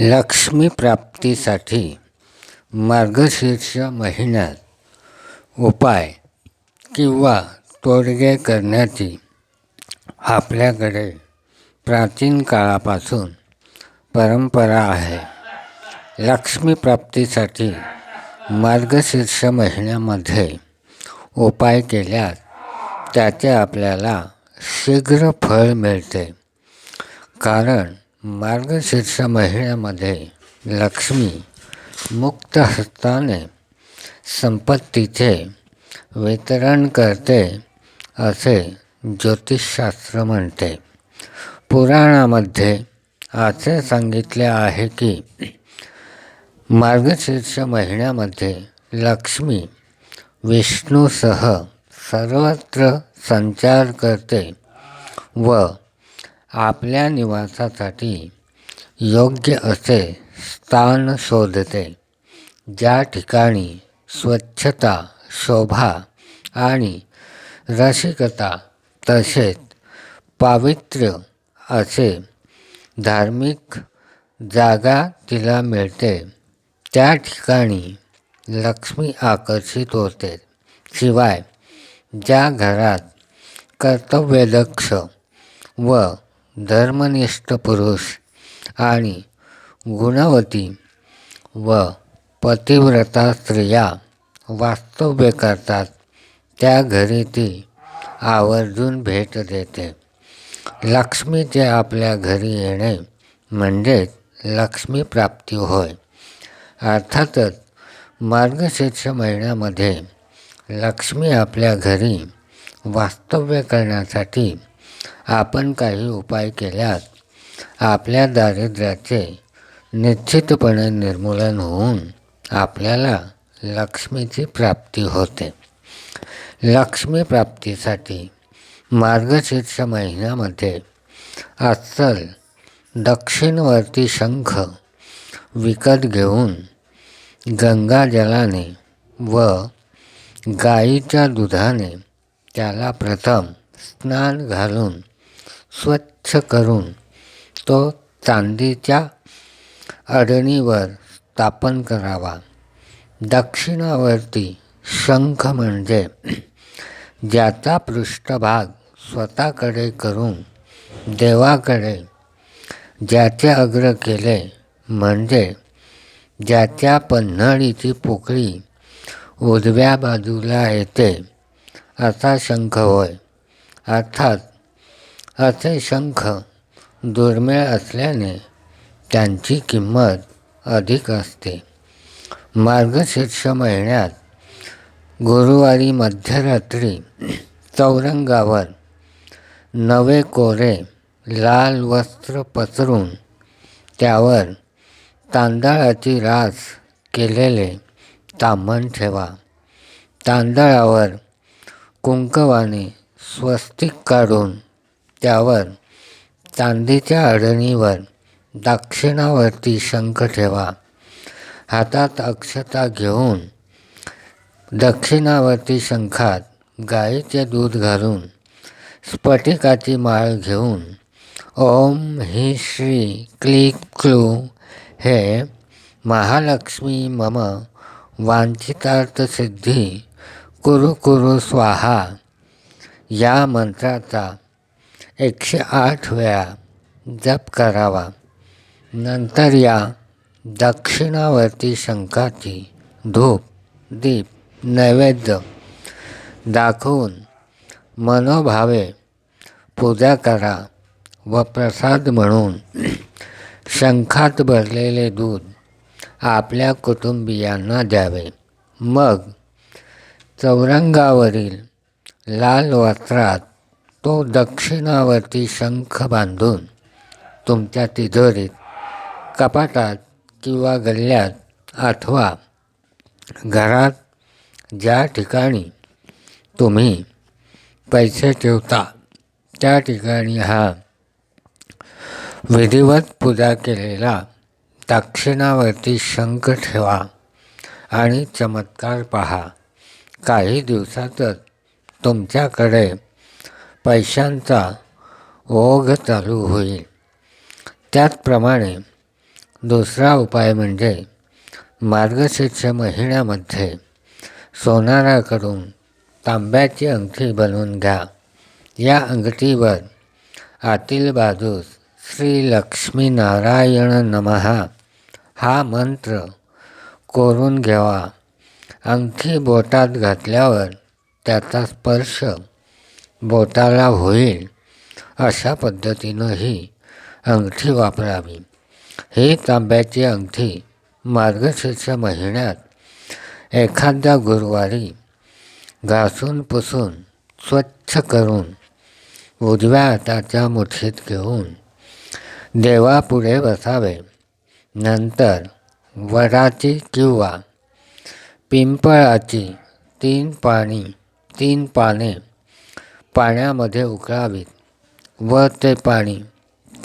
लक्ष्मी प्राप्तीसाठी मार्गशीर्ष महिन्यात उपाय किंवा तोडगे करण्याची आपल्याकडे प्राचीन काळापासून परंपरा आहे. लक्ष्मी प्राप्तीसाठी मार्गशीर्ष महिन्यामध्ये उपाय केल्यास त्याचे आपल्याला शीघ्र फळ मिळते. कारण मार्गशीर्ष महिन्यामध्ये लक्ष्मी मुक्त हस्ताने संपत्तीचे वितरण करते असे ज्योतिषशास्त्र म्हणते. पुराणामध्ये असे सांगितले आहे की मार्गशीर्ष महिन्यामध्ये लक्ष्मी विष्णूसह सर्वत्र संचार करते व आपल्या निवासासाठी योग्य असे स्थान शोधते ज्या ठिकाणी स्वच्छता शोभा आणि रसिकता तसेच पावित्र्य असे धार्मिक जागा तिला मिळते. त्या ठिकाणी लक्ष्मी आकर्षित होते. शिवाय ज्या घरात कर्तव्यदक्ष व धर्मनिष्ठ पुरुष आणि गुणवती व पतिव्रता स्त्रिया वास्तव्य करतात. त्या घरी ती आवर्जून भेट देते. लक्ष्मीचे आपल्या घरी येणे म्हणजेच लक्ष्मी प्राप्ती होय. अर्थातच मार्गशीर्ष महिन्यामध्ये लक्ष्मी आपल्या घरी वास्तव्य करण्यासाठी आपण काही उपाय केल्यास आपल्या दारिद्र्याचे निश्चितपणे निर्मूलन होऊन आपल्याला लक्ष्मीची प्राप्ती होते. लक्ष्मी प्राप्तीसाठी मार्गशीर्ष महिन्यामध्ये अस्सल दक्षिणवर्ती शंख विकत घेऊन गंगाजलाने व गाईच्या दुधाने त्याला प्रथम स्नान घालून स्वच्छ करून तो चांदीच्या अडणीवर स्थापन करावा. दक्षिणावरती शंख म्हणजे ज्याचा पृष्ठभाग स्वतःकडे करून देवाकडे ज्याचे अग्र केले म्हणजे ज्याच्या पन्हाळीची पोकळी उजव्या बाजूला येते असा शंख होय. अर्थात असे शंख दुर्मिळ असल्याने त्यांची किंमत अधिक असते. मार्गशीर्ष महिन्यात गुरुवारी मध्यरात्री चौरंगावर नवे कोरे लाल वस्त्र पसरून त्यावर तांदळाची रास केलेले तांबण ठेवा. तांदळावर कुंकवाने स्वस्तिक काढून त्यावर चांदीच्या अडणीवर दक्षिणावर्ती शंख ठेवा. हातात अक्षता घेऊन दक्षिणावर्ती शंखात गाईचे दूध घालून स्फटिकाची माळ घेऊन ओम हि श्री क्ली क्लू हे महालक्ष्मी मम वांछितार्थसिद्धी कुरु कुरु स्वाहा. या मंत्राचा एकशे आठ वेळा जप करावा. नंतर या दक्षिणावर्ती शंखाची धूप दीप नैवेद्य दाखवून मनोभावे पूजा करा व प्रसाद म्हणून शंखात भरलेले दूध आपल्या कुटुंबियांना द्यावे. मग चौरंगावरील लाल वस्त्रात तो दक्षिणावरती शंख बांधून तुमच्या तिजोरीत कपाटात किंवा गल्ल्यात अथवा घरात ज्या ठिकाणी तुम्ही पैसे ठेवता त्या ठिकाणी हा विधिवत पूजा केलेला दक्षिणावरती शंख ठेवा आणि चमत्कार पहा. काही दिवसातच तुमच्याकडे पैशांचा ओघ चालू होईल. त्याचप्रमाणे दुसरा उपाय म्हणजे मार्गशीर्ष महिन्यामध्ये सोनाराकडून तांब्याची अंगठी बनवून घ्या. या अंगठीवर आतील बाजूस श्री लक्ष्मीनारायण नमहा हा मंत्र कोरून घ्यावा. अंगठी बोटात घातल्यावर त्याचा स्पर्श बोटाला होईल अशा पद्धतीनं ही अंगठी वापरावी. ही तांब्याची अंगठी मार्गशीर्ष महिन्यात एखाद्या गुरुवारी घासून पुसून स्वच्छ करून उजव्या हाताच्या मुठीत घेऊन देवापुढे बसावे. नंतर वडाची किंवा पिंपळाची तीन पाणी तीन पाने पाण्यामध्ये उकळावीत व ते पाणी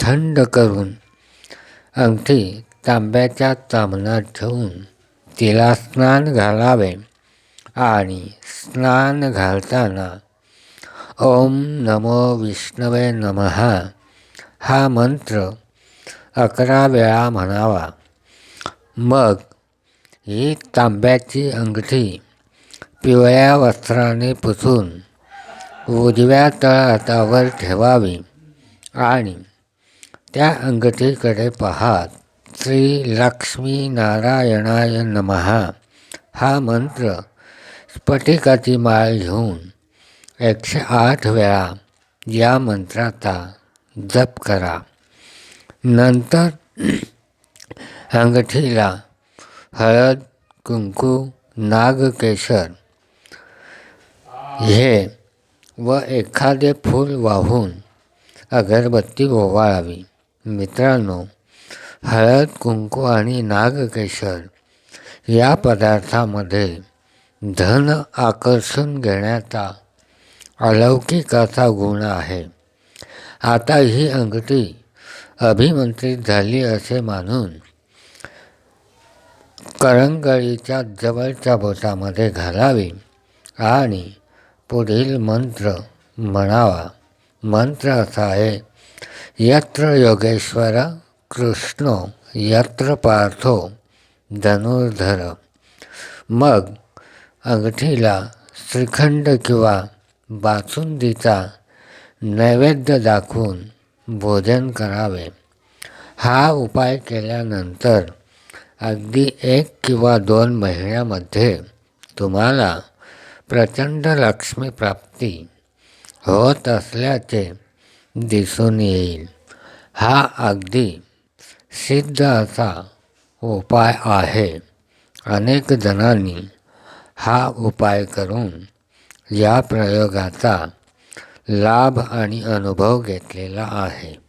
थंड करून अंगठी तांब्याच्या तांबणात ठेवून तिला स्नान घालावे आणि स्नान घालताना ओम नमो विष्णवे नमहा हा मंत्र अकरा वेळा म्हणावा. मग ही तांब्याची अंगठी पिवळ्या वस्त्राने पुसून उजव्या तळहातावर ठेवावी आणि त्या अंगठीकडे पाहात श्री लक्ष्मी नारायणाय नमहा हा मंत्र स्फटिकाची माळ घेऊन एकशे आठ वेळा या मंत्राचा जप करा. नंतर अंगठीला हळद कुंकू नागकेशर हे व एखादे फूल वाहून अगरबत्ती ओवाळावी. मित्रांनो हळद कुंकू आणि नागकेशर या पदार्थामध्ये धन आकर्षून घेण्याचा अलौकिकाचा गुण आहे. आता ही अंगठी अभिमंत्रित झाली असे मानून करंगळीच्या जवळच्या बोटामध्ये घालावी आणि पुढील मंत्र म्हणावा. मंत्र असा आहे यत्र योगेश्वर कृष्ण यत्र पार्थो धनुर्धर। मग अंगठीला श्रीखंड किंवा बासुंदीचा नैवेद्य दाखवून भोजन करावे. हा उपाय केल्यानंतर अगदी एक किंवा दोन महिन्यामध्ये तुम्हाला प्रचंड लक्ष्मी प्राप्ती होत असल्याचे दिसून येईल. हा अगदी सिद्ध असा उपाय आहे. अनेक जणांनी हा उपाय करून या प्रयोगाचा लाभ आणि अनुभव घेतलेला आहे.